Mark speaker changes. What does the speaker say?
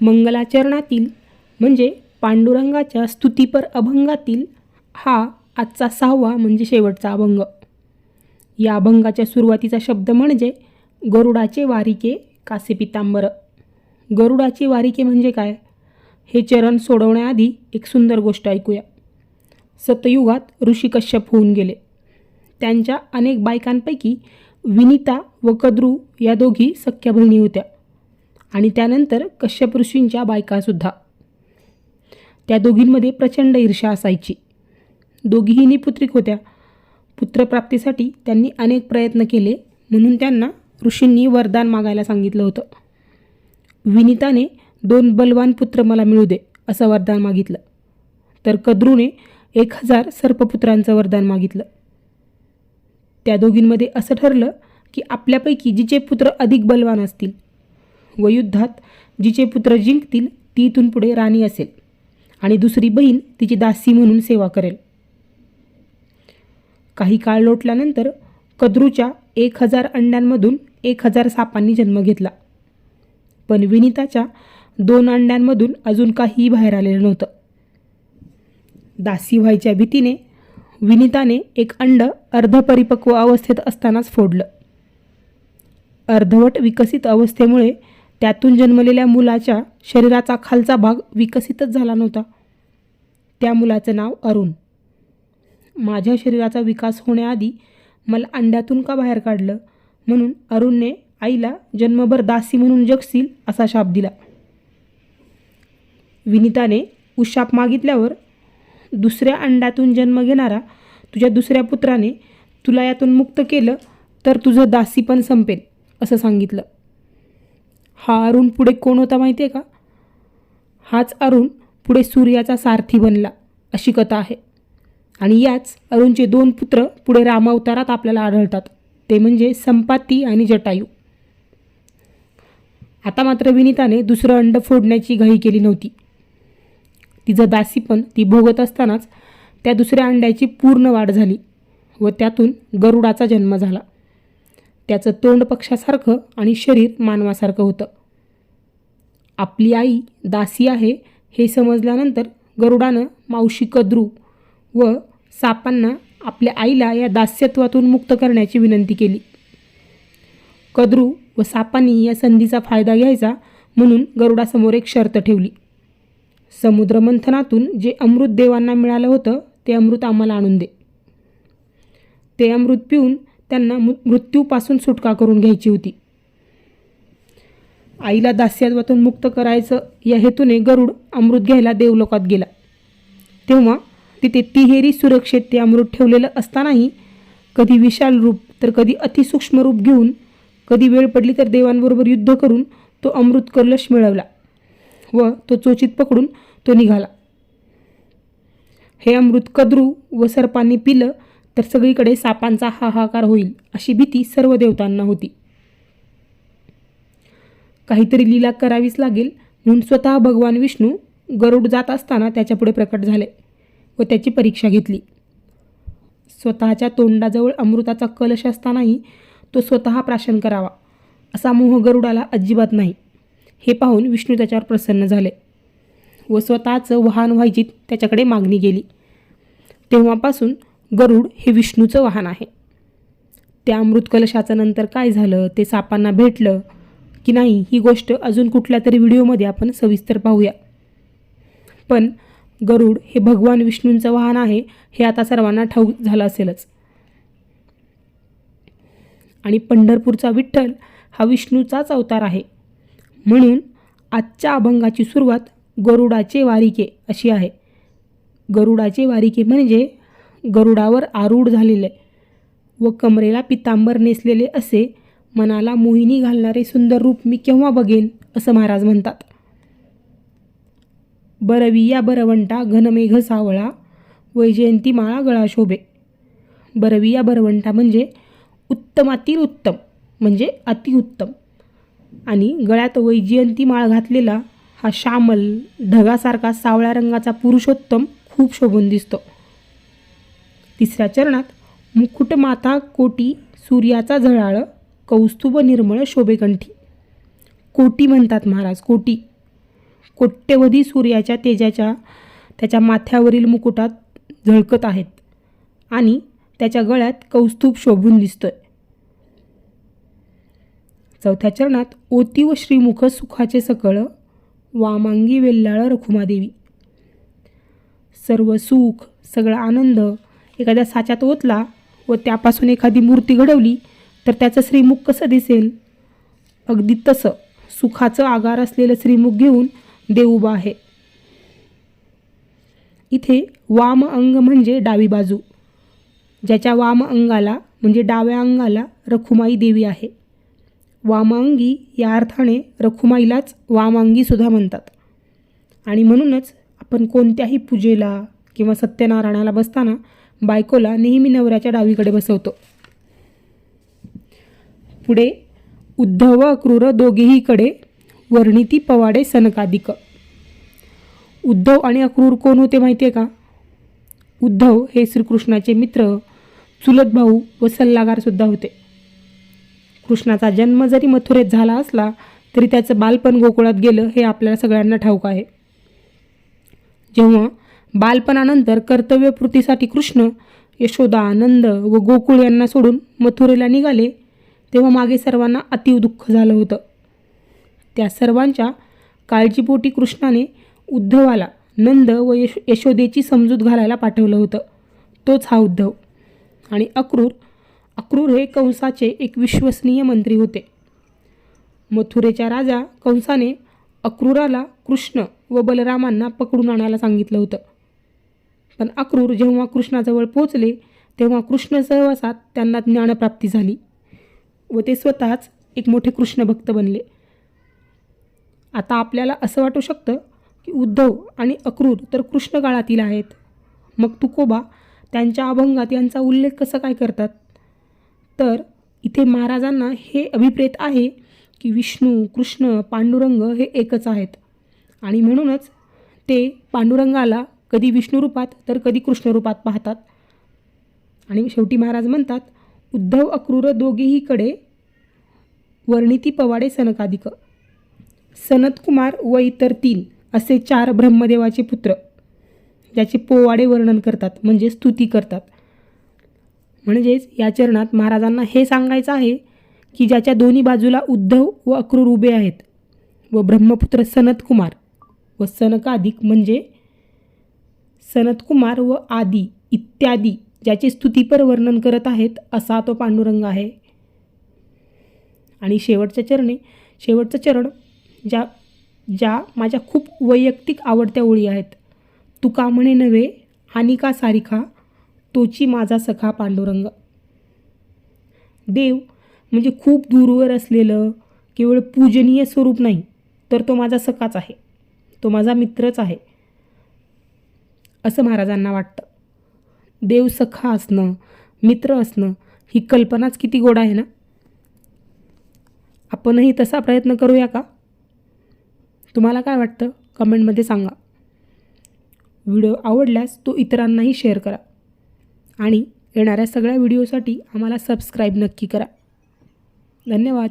Speaker 1: मंगलाचरणातील म्हणजे पांडुरंगाच्या स्तुतीपर अभंगातील हा आजचा सहावा म्हणजे शेवटचा अभंग. या अभंगाच्या सुरुवातीचा शब्द म्हणजे गरुडाचे वारिके कासे पितांबर. गरुडाचे वारिके म्हणजे काय? हे चरण सोडवण्याआधी एक सुंदर गोष्ट ऐकूया. सतयुगात ऋषी कश्यप होऊन गेले. त्यांच्या अनेक बायकांपैकी विनिता व कद्रू या दोघी सख्या बहिणी होत्या. आणि त्यानंतर कश्यप ऋषींच्या बायकासुद्धा. त्या दोघींमध्ये प्रचंड ईर्षा असायची. दोघीही निपुत्रिक होत्या. पुत्रप्राप्तीसाठी त्यांनी अनेक प्रयत्न केले म्हणून त्यांना ऋषींनी वरदान मागायला सांगितलं होतं. विनिताने दोन बलवान पुत्र मला मिळू दे असं वरदान मागितलं. तर कद्रूने एक हजार सर्पपुत्रांचं वरदान मागितलं. त्या दोघींमध्ये असं ठरलं की आपल्यापैकी जिचे पुत्र अधिक बलवान असतील व युद्धात जिचे पुत्र जिंकतील ती इथून पुढे राणी असेल. आणि दुसरी बहीण तिची दासी म्हणून सेवा करेल. काही काळ लोटल्यानंतर कद्रूच्या एक हजार अंड्यांमधून एक हजार सापांनी जन्म घेतला. पण विनिताच्या दोन अंड्यांमधून अजून काहीही बाहेर आलेलं नव्हतं. दासी व्हायच्या भीतीने विनिताने एक अंड अर्धपरिपक्व अवस्थेत असतानाच फोडलं. अर्धवट विकसित अवस्थेमुळे त्यातून जन्मलेल्या मुलाच्या शरीराचा खालचा भाग विकसितच झाला नव्हता. त्या मुलाचं नाव अरुण. माझ्या शरीराचा विकास होण्याआधी मला अंड्यातून का बाहेर काढलं? म्हणून अरुणने आईला जन्मभर दासी म्हणून जगशील असा शाप दिला. विनिताने उशाप मागितल्यावर दुसऱ्या अंड्यातून जन्म घेणारा तुझ्या दुसऱ्या पुत्राने तुला यातून मुक्त केलं तर तुझं दासी पण संपेल असं सांगितलं. हा अरुण पुढे कोण होता माहिती आहे का? हाच अरुण पुढे सूर्याचा सारथी बनला अशी कथा आहे. आणि याच अरुणचे दोन पुत्र पुढे रामावतारात आपल्याला आढळतात. ते म्हणजे संपाती आणि जटायू. आता मात्र विनिताने दुसरं अंड फोडण्याची घाई केली नव्हती. तिचं दासी पण ती भोगत असतानाच त्या दुसऱ्या अंड्याची पूर्ण वाढ झाली व त्यातून गरुडाचा जन्म झाला. त्याचं तोंड पक्षासारखं आणि शरीर मानवासारखं होतं. आपली आई दासी आहे हे समजल्यानंतर गरुडानं मावशी कद्रू व सापांना आपल्या आईला या दास्यत्वातून मुक्त करण्याची विनंती केली. कद्रू व सापांनी या संधीचा फायदा घ्यायचा म्हणून गरुडासमोर एक शर्त ठेवली. समुद्रमंथनातून जे अमृत देवांना मिळालं होतं ते अमृत आम्हाला आणून दे. ते अमृत पिऊन त्यांना मृत्यूपासून सुटका करून घ्यायची होती. आईला दास्यत्वातून मुक्त करायचं या हेतूने गरुड अमृत घ्यायला देवलोकात गेला. तेव्हा तिथे तिहेरी सुरक्षेत ते अमृत ठेवलेलं असतानाही कधी विशाल रूप तर कधी अतिसूक्ष्म रूप घेऊन कधी वेळ पडली तर देवांबरोबर युद्ध करून तो अमृत कलश मिळवला व तो चोचित पकडून तो निघाला. हे अमृत कद्रू व सर्पांनी पिलं तर सगळीकडे सापांचा हाहाकार होईल अशी भीती सर्व देवतांना होती. काहीतरी लीला करावीच लागेल म्हणून स्वतः भगवान विष्णू गरुड जात असताना त्याच्यापुढे प्रकट झाले व त्याची परीक्षा घेतली. स्वतःच्या तोंडाजवळ अमृताचा कलश असतानाही तो स्वतः प्राशन करावा असा मोह गरुडाला अजिबात नाही. हे पाहून विष्णू त्याच्यावर प्रसन्न झाले व स्वतःचं वाहन व्हायची त्याच्याकडे मागणी गेली तेव्हापासून गरुड हे विष्णूचं वाहन आहे. त्या अमृत कलशाचं नंतर काय झालं ते सापांना भेटलं की नाही ही गोष्ट अजून कुठल्या तरी व्हिडिओमध्ये आपण सविस्तर पाहूया. पण गरुड हे भगवान विष्णूंचं वाहन आहे हे आता सर्वांना ठाऊक झालं असेलच. आणि पंढरपूरचा विठ्ठल हा विष्णूचाच अवतार आहे. म्हणून आजच्या अभंगाची सुरुवात गरुडाचे वारिके अशी आहे. गरुडाचे वारिके म्हणजे गरुडावर आरूढ झालेले व कमरेला पितांबर नेसलेले असे मनाला मोहिनी घालणारे सुंदर रूप मी केव्हा बघेन असं महाराज म्हणतात. बरविया बरवंटा घनमेघ सावळा वैजयंती माळा गळा शोभे. बरविया बरवंटा म्हणजे उत्तमातील उत्तम म्हणजे अतिउत्तम आणि गळ्यात वैजयंती माळ घातलेला हा श्यामल ढगासारखा सावळ्या रंगाचा पुरुषोत्तम खूप शोभून दिसतो. तिसऱ्या चरणात मुकुटमाता कोटी सूर्याचा झळाळ कौस्तुभ निर्मळ शोभेकंठी. कोटी म्हणतात महाराज कोटी. कोट्यवधी सूर्याच्या तेजाच्या त्याच्या माथ्यावरील मुकुटात झळकत आहेत आणि त्याच्या गळ्यात कौस्तुभ शोभून दिसतोय. चौथ्या चरणात ओती व श्रीमुख सुखाचे सकळ वामांगी वेल्लाळ रखुमादेवी. सर्व सुख सगळा आनंद एखाद्या साच्यात ओतला व त्यापासून एखादी मूर्ती घडवली तर त्याचं श्रीमुख कसं दिसेल? अगदी तसं. सुखाचं आगार असलेलं श्रीमुख घेऊन देव उभा आहे. इथे वाम अंग म्हणजे डावी बाजू. ज्याच्या वाम अंगाला म्हणजे डाव्या अंगाला रखुमाई देवी आहे. वामांगी या अर्थाने रखुमाईलाच वामांगी सुद्धा म्हणतात. आणि म्हणूनच आपण कोणत्याही पूजेला किंवा सत्यनारायणाला बसताना बायकोला नेहमी नवऱ्याच्या डावीकडे बसवतो. पुढे उद्धव व अक्रूर दोघेहीकडे वर्णिती पवाडे सनकादिक उद्धव आणि अक्रूर कोण होते माहिती आहे का? उद्धव हे श्रीकृष्णाचे मित्र चुलत भाऊ व सल्लागारसुद्धा होते. कृष्णाचा जन्म जरी मथुरेत झाला असला तरी त्याचं बालपण गोकुळात गेलं हे आपल्याला सगळ्यांना ठाऊक आहे. जेव्हा बालपणानंतर कर्तव्यपूर्तीसाठी कृष्ण यशोदा नंद व गोकुळ यांना सोडून मथुरेला निघाले तेव्हा मागे सर्वांना अतिव दुःख झालं होतं. त्या सर्वांच्या काळजीपोटी कृष्णाने उद्धवाला नंद व यश यशोदेची समजूत घालायला पाठवलं होतं. तोच हा उद्धव. आणि अक्रूर अक्रूर हे कंसाचे एक विश्वसनीय मंत्री होते. मथुरेच्या राजा कंसाने अक्रूराला कृष्ण व बलरामांना पकडून आणायला सांगितलं होतं. पण अक्रूर जेव्हा कृष्णाजवळ पोचले तेव्हा कृष्ण सहवासात त्यांना ज्ञानप्राप्ती झाली व ते स्वतःच एक मोठे कृष्णभक्त बनले. आता आपल्याला असं वाटू शकतं की उद्धव आणि अक्रूर तर कृष्ण काळातील आहेत. मग तुकोबा त्यांच्या अभंगात यांचा उल्लेख कसा काय करतात? तर इथे महाराजांना हे अभिप्रेत आहे की विष्णू कृष्ण पांडुरंग हे एकच आहेत आणि म्हणूनच ते पांडुरंगाला कधी विष्णू रूपात तर कधी कृष्णरूपात पाहतात. आणि शेवटी महाराज म्हणतात उद्धव अक्रूर दोघेहीकडे वर्णिती पवाडे सनकादिक. सनतकुमार व इतर तीन असे चार ब्रह्मदेवाचे पुत्र ज्याचे पोवाडे वर्णन करतात म्हणजे स्तुती करतात. म्हणजेच या चरणात महाराजांना हे सांगायचं आहे की ज्याच्या दोन्ही बाजूला उद्धव व अक्रूर उभे आहेत व ब्रह्मपुत्र सनतकुमार व सनकादिक म्हणजे सनतकुमार व आदी इत्यादी ज्याचे स्तुतीपर वर्णन करत आहेत असा तो पांडुरंग आहे. आणि शेवटच्या चरणे शेवटचं चरण ज्या ज्या माझ्या खूप वैयक्तिक आवडत्या ओळी आहेत. तुका म्हणे नव्हे आणि का सारिखा तोची माझा सखा पांडुरंग. देव म्हणजे खूप दूरवर असलेलं केवळ पूजनीय स्वरूप नाही तर तो माझा सखाच आहे. तो माझा मित्रच आहे. असं महाराजांना वाटतं. देव सखा असणं मित्र असणं ही कल्पनाच किती गोड आहे ना? आपणही तसा प्रयत्न करूया का? तुम्हाला काय वाटतं? कमेंटमध्ये सांगा. व्हिडिओ आवडल्यास तो इतरांनाही शेअर करा. आणि येणाऱ्या सगळ्या व्हिडिओसाठी आम्हाला सबस्क्राईब नक्की करा. धन्यवाद.